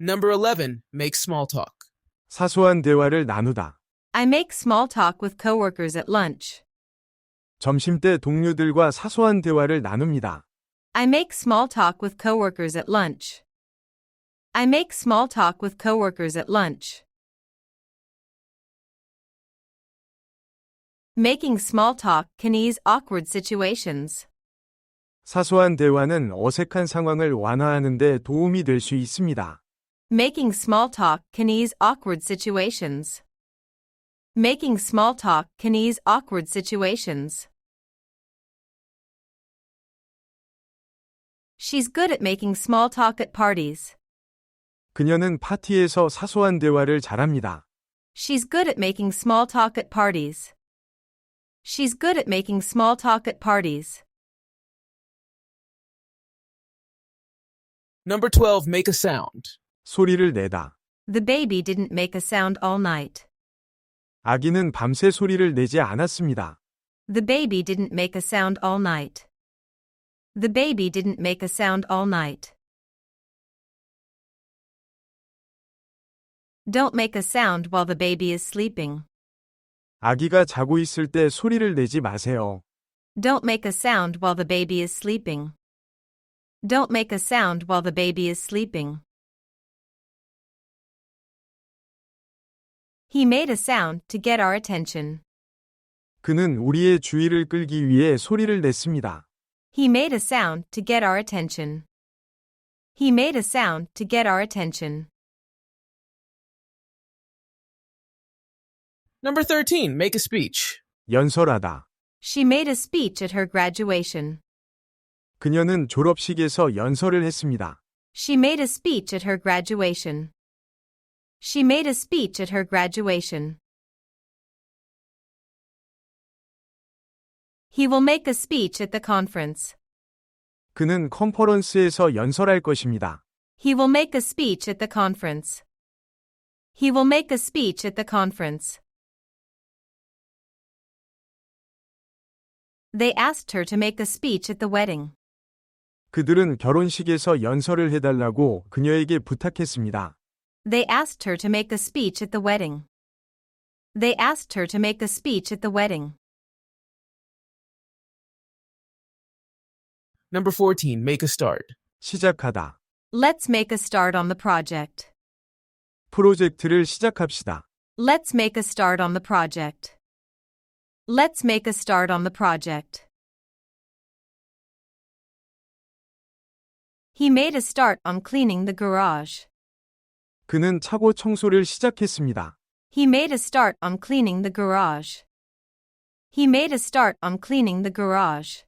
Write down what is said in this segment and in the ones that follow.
Number 11. Make small talk. 사소한 대화를 나누다. I make small talk with coworkers at lunch. 점심때 동료들과 사소한 대화를 나눕니다. I make small talk with coworkers at lunch. I make small talk with coworkers at lunch. Making small talk can ease awkward situations. 사소한 대화는 어색한 상황을 완화하는 데 도움이 될 수 있습니다. Making small talk can ease awkward situations. Making small talk can ease awkward situations. She's good at making small talk at parties. 그녀는 파티에서 사소한 대화를 잘합니다. She's good at making small talk at parties. She's good at making small talk at parties. Number 12. Make a sound. 소리를 내다. The baby didn't make a sound all night. 아기는 밤새 소리를 내지 않았습니다. The baby didn't make a sound all night. The baby didn't make a sound all night. Don't make a sound while the baby is sleeping. 아기가 자고 있을 때 소리를 내지 마세요. Don't make a sound while the baby is sleeping. Don't make a sound while the baby is sleeping. He made a sound to get our attention. 그는 우리의 주의를 끌기 위해 소리를 냈습니다. He made a sound to get our attention. He made a sound to get our attention. Number 13. Make a speech. 연설하다. She made a speech at her graduation. 그녀는 졸업식에서 연설을 했습니다. She made a speech at her graduation. She made a speech at her graduation. He will make a speech at the conference. 그는 컨퍼런스에서 연설할 것입니다. He will make a speech at the conference. He will make a speech at the conference. They asked her to make a speech at the wedding. 그들은 결혼식에서 연설을 해달라고 그녀에게 부탁했습니다. They asked her to make a speech at the wedding. They asked her to make a speech at the wedding. Number 14. Make a start. 시작하다. Let's make a start on the project. 프로젝트를 시작합시다. Let's make a start on the project. Let's make a start on the project. He made a start on cleaning the garage. 그는 차고 청소를 시작했습니다. He made a start on cleaning the garage. He made a start on cleaning the garage.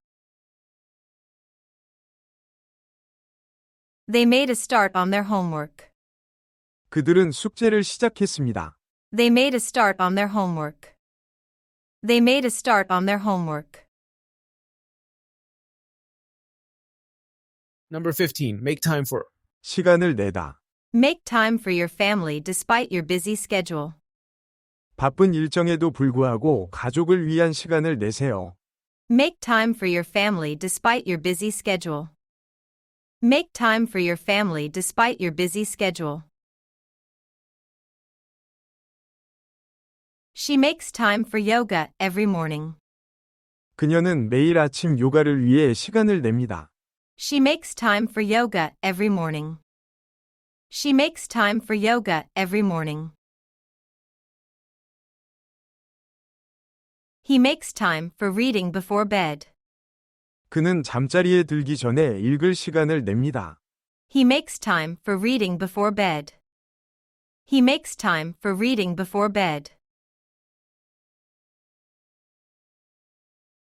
They made a start on their homework. 그들은 숙제를 시작했습니다. They made a start on their homework. They made a start on their homework. Number 15. Make time for. 시간을 내다. Make time for your family despite your busy schedule. 바쁜 일정에도 불구하고 가족을 위한 시간을 내세요. Make time for your family despite your busy schedule. Make time for your family despite your busy schedule. She makes time for yoga every morning. 그녀는 매일 아침 요가를 위해 시간을 냅니다. She makes time for yoga every morning. She makes time for yoga every morning. He makes time for reading before bed. 그는 잠자리에 들기 전에 읽을 시간을 냅니다. He makes time for reading before bed. He makes time for reading before bed.